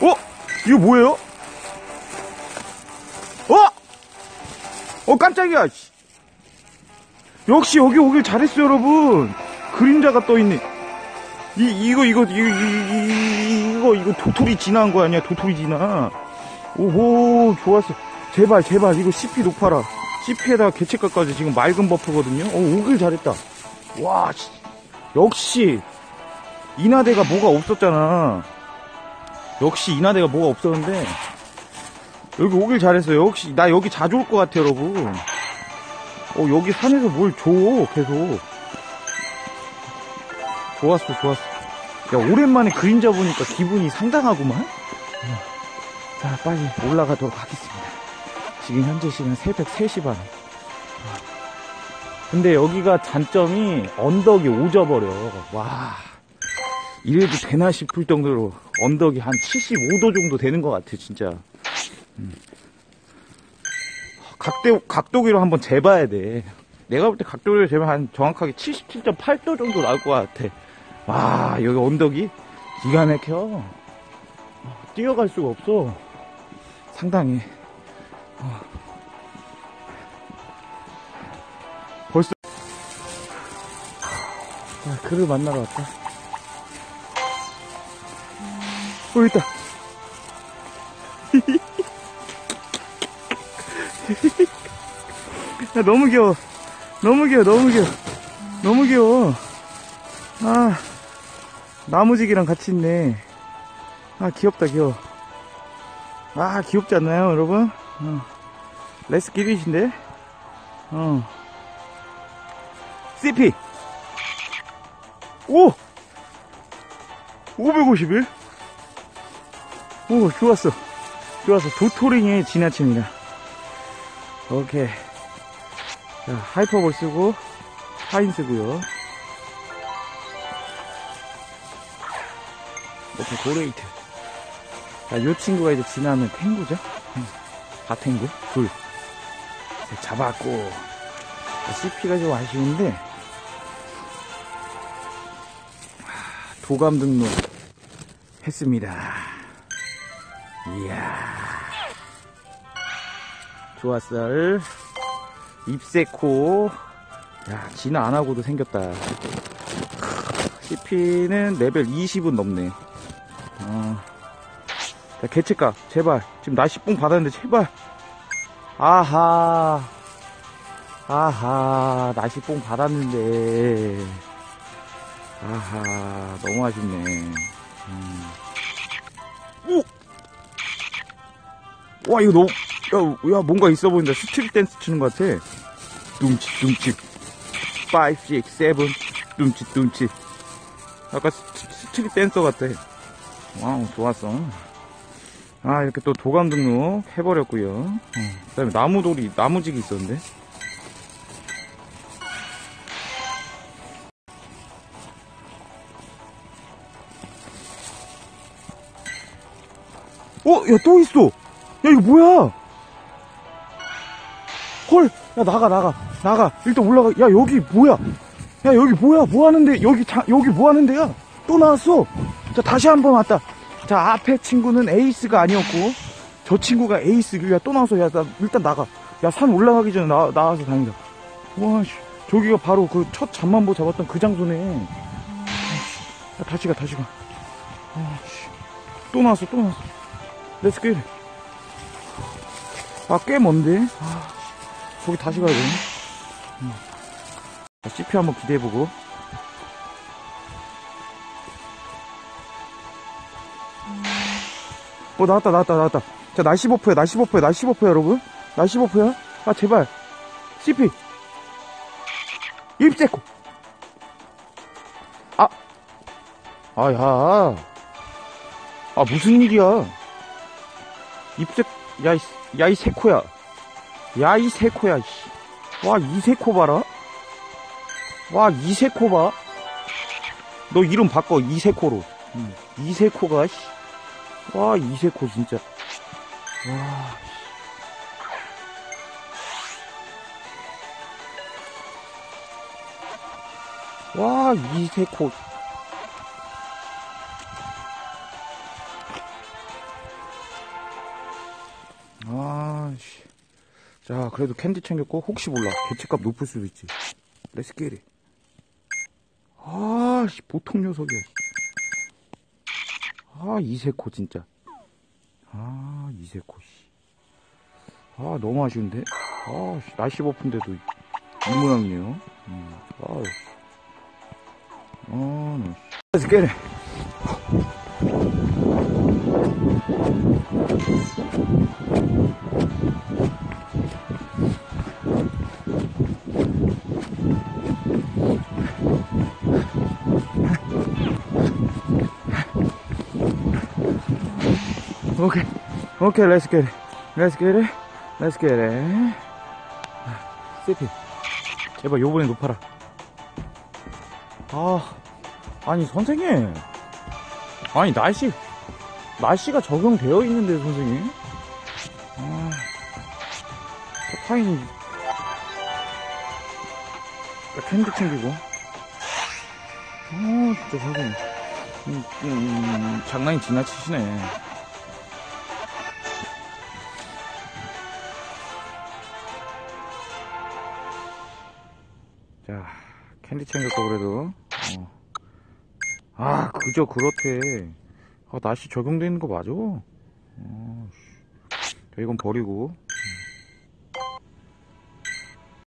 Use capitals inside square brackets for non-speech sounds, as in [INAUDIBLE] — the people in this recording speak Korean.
어? 이거 뭐예요? 어? 어 깜짝이야 씨. 역시 여기 오길 잘했어요 여러분 그림자가 떠있네 이, 이거 이거 이거 이, 이거 이거 도토리 진화한 거 아니야 도토리 진화 오호 좋았어 제발 제발 이거 CP 높아라 CP에다가 개체가까지 지금 맑은 버프거든요 어 오길 잘했다 와 씨. 역시 인하대가 뭐가 없었잖아. 역시 인하대가 뭐가 없었는데 여기 오길 잘했어요. 역시 나 여기 자주 올 것 같아 여러분. 어 여기 산에서 뭘 줘 계속. 좋았어 좋았어. 야 오랜만에 그림자 보니까 기분이 상당하구만. 자 빨리 올라가도록 하겠습니다. 지금 현재 시간 새벽 3시 반 근데 여기가 단점이 언덕이 오져버려. 와. 이래도 되나 싶을 정도로 언덕이 한 75도 정도 되는 것 같아 진짜. 음. 각도, 각도기로 한번 재봐야 돼. 내가 볼 때 각도기로 재면 한 정확하게 77.8도 정도 나올 것 같아. 와 여기 언덕이 기가 막혀. 뛰어갈 수가 없어. 상당히. 어. 자, 그를 만나러 왔다. 어 있다. [LAUGHS] 야, 너무 귀여워. 너무 귀여워 너무 귀여워. 너무 귀여워. 아 나무지기랑 같이 있네. 아 귀엽다 귀여워. 아 귀엽지 않나요 여러분? 어. 레스 기릿인데? 어. CP 오! 551? 오 좋았어. 좋았어. 도토링의 지나칩니다. 오케이. 자 하이퍼볼 쓰고 하인 쓰고요. 오케이 고레이트. 자, 요 친구가 이제 지나면 탱구죠? 응. 바탱구 둘. 자, 잡았고. 자, CP가 좀 아쉬운데 하, 도감 등록 했습니다. 이야. 좋았어 입세코. 야 진화 안하고도 생겼다. CP는 레벨 20은 넘네. 어. 자, 개체가 제발. 지금 나시뽕 받았는데 제발. 아하. 아하. 나시뽕 받았는데 아하 너무 아쉽네. 음. 오! 와 이거 너무 야, 야 뭔가 있어 보인다. 스트릿 댄스 추는 것 같아. 뚱치 뚱치 5, 6, 7 뚱치 뚱치 아까 스트릿 댄서 같아. 와우 좋았어. 아 이렇게 또 도감 등록 해버렸고요. 어, 그 다음에 나무돌이 나무직이 있었는데 어? 야 또 있어. 야 이거 뭐야? 헐 야 나가 나가 나가. 일단 올라가. 야 여기 뭐야? 야 여기 뭐야? 뭐하는데? 여기 자, 여기 뭐하는데야 또 나왔어. 자 다시 한번 왔다. 자 앞에 친구는 에이스가 아니었고 저 친구가 에이스 야또 나와서 야나 일단 나가. 야 산 올라가기 전에 나, 나와서 다행이다 와씨. 저기가 바로 그 첫 잠만보 잡았던 그 장소네. 야 다시 가 다시 가또 나왔어 또 나왔어 렛츠 고 아꽤 먼데? 아, 거기 다시 가야 되네. 음. 자, CP 한번 기대해보고. 어 나왔다 나왔다 나왔다. 자 날씨 버프야 날씨 버프야 날씨 버프야 여러분. 날씨 버프야? 아 제발. CP 입세코 아. 아 야. 아 무슨 일이야 입세 야이 야이 세코야. 야이 세코야 와 이 세코 봐라. 와 이세코 봐. 너 이름 바꿔 이세코로. 응. 이세코가 씨. 와 이세코 진짜. 와 와, 이세코. 자, 그래도 캔디 챙겼고, 혹시 몰라. 개체값 높을 수도 있지. 렛츠 기릿. 아, 씨, 보통 녀석이야. 아, 이세코, 진짜. 아, 이세코, 씨. 아, 너무 아쉬운데? 아, 씨, 날씨 버프인데도 이 모양이네요. 음, 아유. 아, 나, 씨. 렛츠 기릿. 오케이. 오케이, 렛츠 겟. 렛츠 겟. 렛츠 겟. 세피. 제발 요번에 높아라. 아, 아니 선생님. 아니 날씨 날씨가 적용되어 있는데 선생님. 아, 파인이 캔디 챙기고. 어, 진짜 선생님. 음, 음, 음, 장난이 지나치시네. 캔디 챙겼고 그래도. 어. 아, 그저 그렇대. 아, 날씨 적용되는 거 맞아? 어, 이건 버리고.